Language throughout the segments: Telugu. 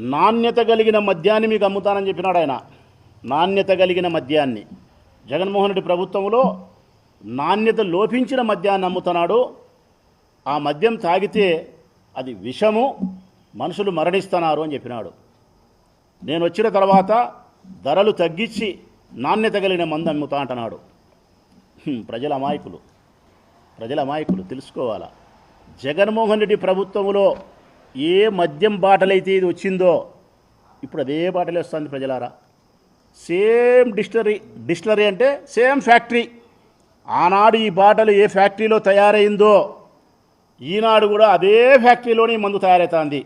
నాణ్యత కలిగిన మద్యాన్ని మీకు అమ్ముతానని చెప్పినాడు ఆయన. నాణ్యత కలిగిన మద్యాన్ని. జగన్మోహన్ రెడ్డి ప్రభుత్వంలో నాణ్యత లోపించిన మద్యాన్ని అమ్ముతున్నాడు. ఆ మద్యం తాగితే అది విషము మనుషులు మరణిస్తున్నారు అని చెప్పినాడు. నేను వచ్చిన తర్వాత ధరలు తగ్గించి నాణ్యత కలిగిన మందు అమ్ముతా అంటున్నాడు. ప్రజల అమాయకులు. ప్రజల అమాయకులు తెలుసుకోవాలా? జగన్మోహన్ రెడ్డి ప్రభుత్వంలో ఏ మద్యం బాటలైతే ఇది వచ్చిందో ఇప్పుడు అదే బాటలే వస్తుంది ప్రజలారా. సేమ్ డిస్టరీ డిస్టిలరీ అంటే సేమ్ ఫ్యాక్టరీ. ఆనాడు ఈ బాటలు ఏ ఫ్యాక్టరీలో తయారైందో ఈనాడు కూడా అదే ఫ్యాక్టరీలోనే మందు తయారవుతుంది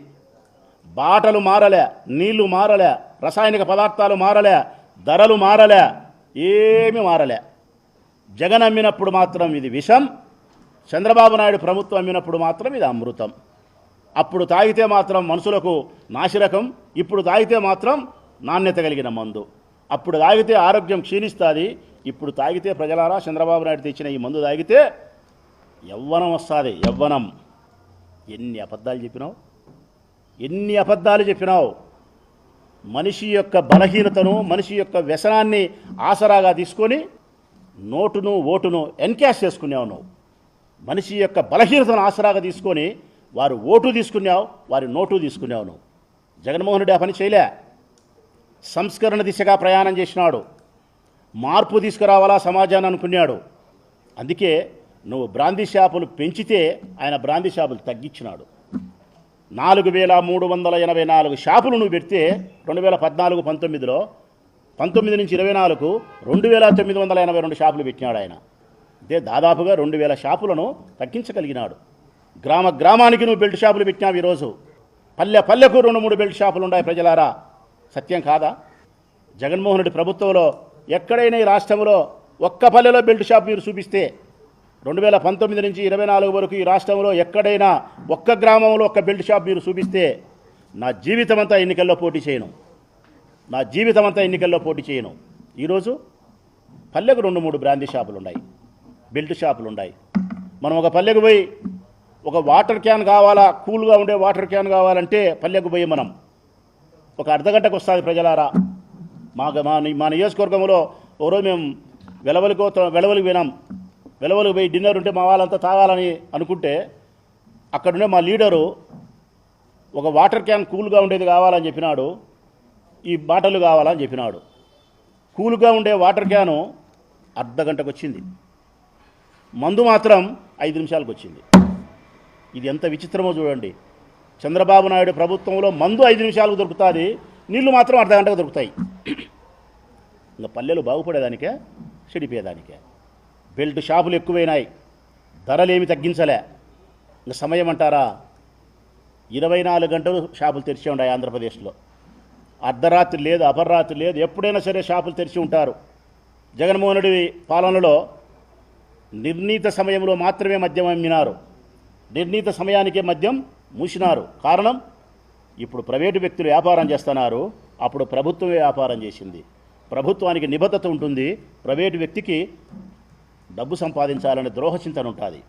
బాటలు మారలే నీళ్ళు మారలే రసాయనిక పదార్థాలు మారలే ధరలు మారలే ఏమీ మారలే. జగన్ అమ్మినప్పుడు మాత్రం ఇది విషం చంద్రబాబు నాయుడు ప్రభుత్వం అమ్మినప్పుడు మాత్రం ఇది అమృతం. అప్పుడు తాగితే మాత్రం మనుషులకు నాశరకం ఇప్పుడు తాగితే మాత్రం నాణ్యత కలిగిన మందు. అప్పుడు తాగితే ఆరోగ్యం క్షీణిస్తుంది ఇప్పుడు తాగితే ప్రజలారా చంద్రబాబు నాయుడు తెచ్చిన ఈ మందు తాగితే యవ్వనం వస్తుంది యవ్వనం. ఎన్ని అబద్ధాలు చెప్పినావు? ఎన్ని అబద్ధాలు చెప్పినావు? మనిషి యొక్క బలహీనతను మనిషి యొక్క వ్యసనాన్ని ఆసరాగా తీసుకొని నోటును ఓటును ఎన్కాష్ చేసుకునేవు నువ్వు. మనిషి యొక్క బలహీనతను ఆసరాగా తీసుకొని వారు ఓటు తీసుకున్నావు వారి నోటు తీసుకున్నావు నువ్వు. జగన్మోహన్ రెడ్డి ఆ పని చేయలే. సంస్కరణ దిశగా ప్రయాణం చేసినాడు. మార్పు తీసుకురావాలా సమాజాన్ని అనుకున్నాడు. అందుకే నువ్వు బ్రాందీ షాపులు పెంచితే ఆయన బ్రాందీ షాపులు తగ్గించినాడు. నాలుగు వేల మూడు వందల ఎనభై నాలుగు షాపులు నువ్వు పెడితే రెండు వేల పద్నాలుగు పంతొమ్మిదిలో పంతొమ్మిది నుంచి ఇరవై నాలుగు రెండు వేల తొమ్మిది వందల ఎనభై రెండు షాపులు పెట్టినాడు ఆయన. అంటే దాదాపుగా రెండు వేల షాపులను తగ్గించగలిగినాడు. గ్రామ గ్రామానికి నువ్వు బెల్ట్ షాపులు పెట్టినావు ఈరోజు. పల్లె పల్లెకు రెండు మూడు బెల్ట్ షాపులు ఉన్నాయి ప్రజలారా. సత్యం కాదా? జగన్మోహన్ రెడ్డి ప్రభుత్వంలో ఎక్కడైనా ఈ రాష్ట్రంలో ఒక్క పల్లెలో బెల్ట్ షాప్ మీరు చూపిస్తే రెండు వేల పంతొమ్మిది నుంచి ఇరవై నాలుగు వరకు ఈ రాష్ట్రంలో ఎక్కడైనా ఒక్క గ్రామంలో ఒక్క బెల్ట్ షాప్ మీరు చూపిస్తే నా జీవితం అంతా ఎన్నికల్లో పోటీ చేయను. నా జీవితం అంతా ఎన్నికల్లో పోటీ చేయను. ఈరోజు పల్లెకు రెండు మూడు బ్రాందీ షాపులు ఉన్నాయి. బెల్ట్ షాపులు ఉన్నాయి. మనం ఒక పల్లెకు పోయి ఒక వాటర్ క్యాన్ కావాలా? కూల్గా ఉండే వాటర్ క్యాన్ కావాలంటే పల్లెకు పోయి మనం. ఒక అర్ధగంటకు వస్తుంది ప్రజలారా. మా మా మా నియోజకవర్గంలో ఒకరోజు మేము వెలవలికో వెలవలికి పోయినాం. వెలవలికి పోయి డిన్నర్ ఉంటే మా వాళ్ళంతా తాగాలని అనుకుంటే అక్కడుండే మా లీడరు ఒక వాటర్ క్యాన్ కూల్గా ఉండేది కావాలని చెప్పినాడు. ఈ బాటలు కావాలని చెప్పినాడు. కూల్గా ఉండే వాటర్ క్యాను అర్ధ గంటకు వచ్చింది. మందు మాత్రం ఐదు నిమిషాలకు వచ్చింది. ఇది ఎంత విచిత్రమో చూడండి. చంద్రబాబు నాయుడు ప్రభుత్వంలో మందు ఐదు నిమిషాలకు దొరుకుతుంది నీళ్ళు మాత్రం అర్ధ గంటకు దొరుకుతాయి. ఇంకా పల్లెలు బాగుపడేదానికే చెడిపోయేదానికే. బెల్ట్ షాపులు ఎక్కువైనాయి ధరలేమి తగ్గించలే. ఇంకా సమయం అంటారా? ఇరవై నాలుగు గంటలు షాపులు తెరిచి ఉన్నాయి ఆంధ్రప్రదేశ్లో. అర్ధరాత్రి లేదు అపర్రాత్రి లేదు ఎప్పుడైనా సరే షాపులు తెరిచి ఉంటారు. జగన్మోహన్ రెడ్డి పాలనలో నిర్ణీత సమయంలో మాత్రమే మద్యం అమ్మినారు. నిర్ణీత సమయానికే మద్యం మూసినారు. కారణం? ఇప్పుడు ప్రైవేటు వ్యక్తులు వ్యాపారం చేస్తున్నారు. అప్పుడు ప్రభుత్వం వ్యాపారం చేసింది. ప్రభుత్వానికి నిబద్ధత ఉంటుంది. ప్రైవేటు వ్యక్తికి డబ్బు సంపాదించాలనే ద్రోహచింతన ఉంటుంది.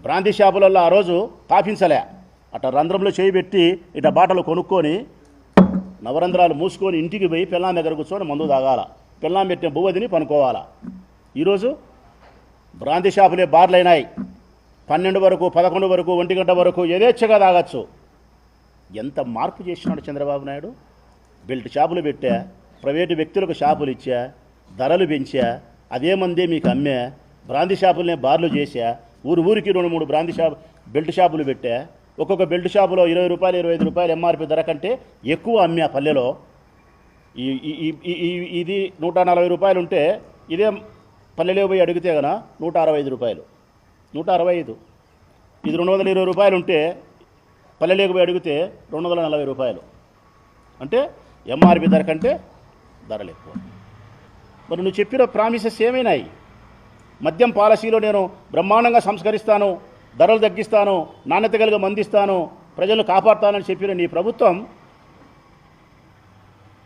బ్రాంతి షాపులలో ఆ రోజు తాపించలే. అట్ట రంధ్రంలో చేయి పెట్టి ఇట బాటలు కొనుక్కొని నవరంధ్రాలు మూసుకొని ఇంటికి పోయి పిల్లాం దగ్గర కూర్చొని మందు తాగాల. పిల్లాం పెట్టిన భూవదిని పనుకోవాలా. ఈరోజు బ్రాంతి షాపులే బార్లైనాయి. పన్నెండు వరకు పదకొండు వరకు ఒంటి గంట వరకు యథేచ్ఛగా తాగొచ్చు. ఎంత మార్పు చేసినాడు చంద్రబాబు నాయుడు? బెల్ట్ షాపులు పెట్టా ప్రైవేటు వ్యక్తులకు షాపులు ఇచ్చా ధరలు పెంచా అదే మందే మీకు అమ్మే బ్రాంది షాపులనే బార్లు చేశా ఊరు ఊరికి రెండు మూడు బ్రాంది షాప్ బెల్ట్ షాపులు పెట్టా. ఒక్కొక్క బెల్ట్ షాపులో ఇరవై రూపాయలు ఇరవై ఐదు రూపాయలు ఎంఆర్పి ధర కంటే ఎక్కువ అమ్మే పల్లెలో. ఈ ఇది నూట నలభై రూపాయలు ఉంటే ఇదే పల్లెలో పోయి అడిగితే కదా నూట అరవై ఐదు రూపాయలు. నూట అరవై ఐదు. ఇది రెండు వందల ఇరవై రూపాయలు ఉంటే పల్లెలోకి పోయి అడిగితే రెండు వందల నలభై రూపాయలు. అంటే ఎంఆర్పి ధర కంటే ధరలు ఎక్కువ. మరి నువ్వు చెప్పిన ప్రామిసెస్ ఏమైనాయి? మద్యం పాలసీలో నేను బ్రహ్మాండంగా సంస్కరిస్తాను ధరలు తగ్గిస్తాను నాణ్యత కలిగి మందిస్తాను ప్రజలు కాపాడుతానని చెప్పిన నీ ప్రభుత్వం